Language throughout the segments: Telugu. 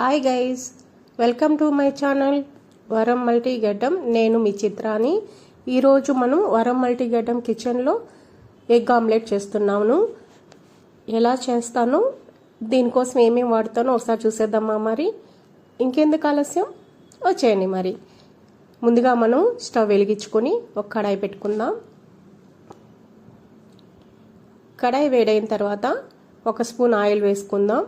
Hi guys welcome to my channel వరం మల్టీ గడ్డం నేను మీ చిత్రాని. ఈరోజు మనం వరం మల్టీ గడ్డం కిచెన్లో ఎగ్ ఆమ్లెట్ చేస్తున్నాను. ఎలా చేస్తానో? దీనికోసం ఏమేమి వాడుతానో ఒకసారి చూసేద్దామా మరి. ఇంకెందుకు ఆలస్యం? వచ్చేయండి మరి. ముందుగా మనం స్టవ్ వెలిగించుకొని ఒక కడాయి పెట్టుకుందాం. కడాయి వేడైన తర్వాత ఒక స్పూన్ ఆయిల్ వేసుకుందాం.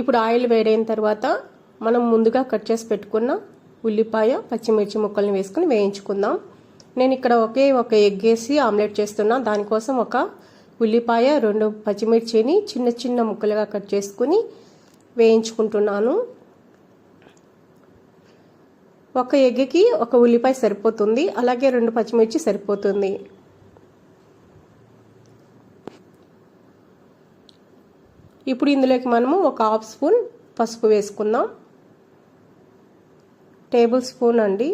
ఇప్పుడు ఆయిల్ వేడైన తర్వాత మనం ముందుగా కట్ చేసి పెట్టుకున్న ఉల్లిపాయ పచ్చిమిర్చి ముక్కల్ని వేసుకుని వేయించుకుందాం. నేను ఇక్కడ ఒకే ఒక ఎగ్ వేసి ఆమ్లెట్ చేస్తున్నా. దానికోసం ఒక ఉల్లిపాయ రెండు పచ్చిమిర్చిని చిన్న చిన్న ముక్కలుగా కట్ చేసుకుని వేయించుకుంటున్నాను. ఒక ఎగ్కి ఒక ఉల్లిపాయ సరిపోతుంది. అలాగే రెండు పచ్చిమిర్చి సరిపోతుంది. ఇప్పుడు ఇందులోకి మనము ఒక హాఫ్ స్పూన్ పసుపు వేసుకుందాం. టేబుల్ స్పూన్ అండి.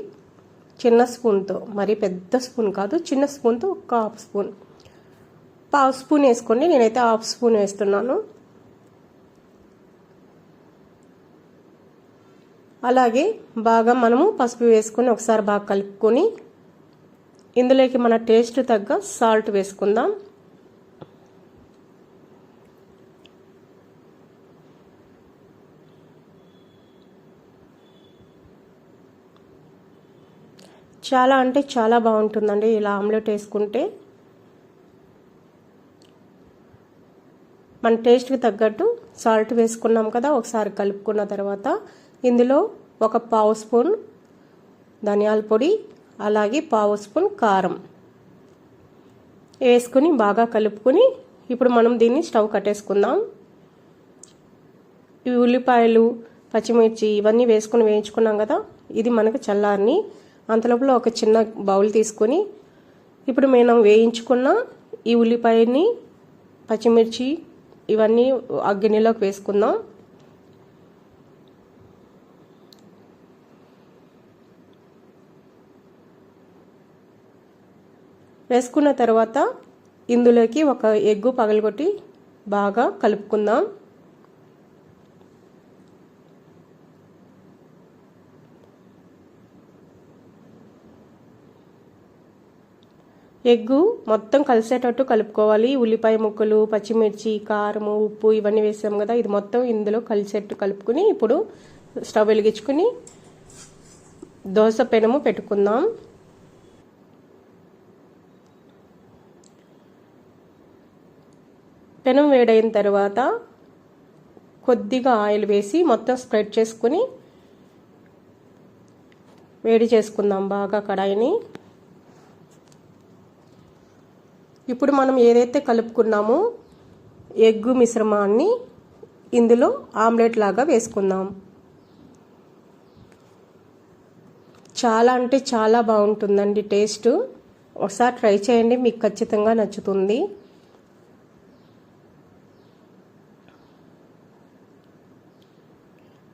చిన్న స్పూన్తో మరి పెద్ద స్పూన్ కాదు చిన్న స్పూన్తో ఒక హాఫ్ స్పూన్. పావు స్పూన్ వేసుకోండి నేనైతే హాఫ్ స్పూన్ వేస్తున్నాను. అలాగే బాగా మనము పసుపు వేసుకొని ఒకసారి బాగా కలుపుకొని ఇందులోకి మన టేస్ట్ తగ్గ సాల్ట్ వేసుకుందాం. చాలా అంటే చాలా బాగుంటుందండి. ఇలా ఆమ్లెట్ వేసుకుంటే మన టేస్ట్కి తగ్గట్టు సాల్ట్ వేసుకున్నాం కదా ఒకసారి కలుపుకున్న తర్వాత ఇందులో ఒక పావు స్పూన్ ధనియాల పొడి అలాగే పావు స్పూన్ కారం వేసుకుని బాగా కలుపుకొని ఇప్పుడు మనం దీన్ని స్టవ్ కట్టేసుకుందాం. ఈ ఉల్లిపాయలు పచ్చిమిర్చి ఇవన్నీ వేసుకుని వేయించుకున్నాం కదా ఇది మనకు చల్లారిని అంతలోపల ఒక చిన్న బౌల్ తీసుకొని ఇప్పుడు మేము వేయించుకున్న ఈ ఉల్లిపాయని పచ్చిమిర్చి ఇవన్నీ అగ్గినిలోకి వేసుకుందాం. వేసుకున్న తర్వాత ఇందులోకి ఒక ఎగ్గు పగలగొట్టి బాగా కలుపుకుందాం. ఎగ్గు మొత్తం కలిసేటట్టు కలుపుకోవాలి. ఉల్లిపాయ ముక్కలు పచ్చిమిర్చి కారం ఉప్పు ఇవన్నీ వేసాం కదా. ఇది మొత్తం ఇందులో కలిసేట్టు కలుపుకుని ఇప్పుడు స్టవ్ వెలిగించుకుని దోశ పెనము పెట్టుకుందాం. పెనం వేడైన తర్వాత కొద్దిగా ఆయిల్ వేసి మొత్తం స్ప్రెడ్ చేసుకుని వేడి చేసుకుందాం బాగా కడాయిని. ఇప్పుడు మనం ఏదైతే కలుపుకున్నామో ఎగ్గు మిశ్రమాన్ని ఇందులో ఆమ్లెట్ లాగా వేసుకుందాం. చాలా అంటే చాలా బాగుంటుందండి టేస్ట్. ఒకసారి ట్రై చేయండి మీకు ఖచ్చితంగా నచ్చుతుంది.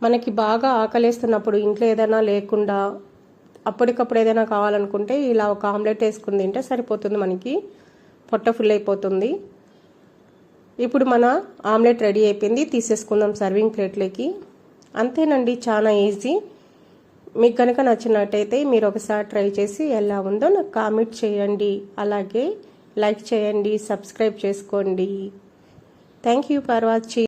మనకి బాగా ఆకలేస్తున్నప్పుడు ఇంట్లో ఏదైనా లేకుండా అప్పటికప్పుడు ఏదైనా కావాలనుకుంటే ఇలా ఒక ఆమ్లెట్ వేసుకుని తింటే సరిపోతుంది మనకి. పొట్ట ఫుల్ అయిపోతుంది. ఇప్పుడు మన ఆమ్లెట్ రెడీ అయిపోయింది. తీసేసుకుందాం సర్వింగ్ ప్లేట్లోకి. అంతేనండి చాలా ఈజీ. మీకు కనుక నచ్చినట్టయితే మీరు ఒకసారి ట్రై చేసి ఎలా ఉందో నాకు కామెంట్ చేయండి. అలాగే లైక్ చేయండి సబ్స్క్రైబ్ చేసుకోండి. Thank you for watching.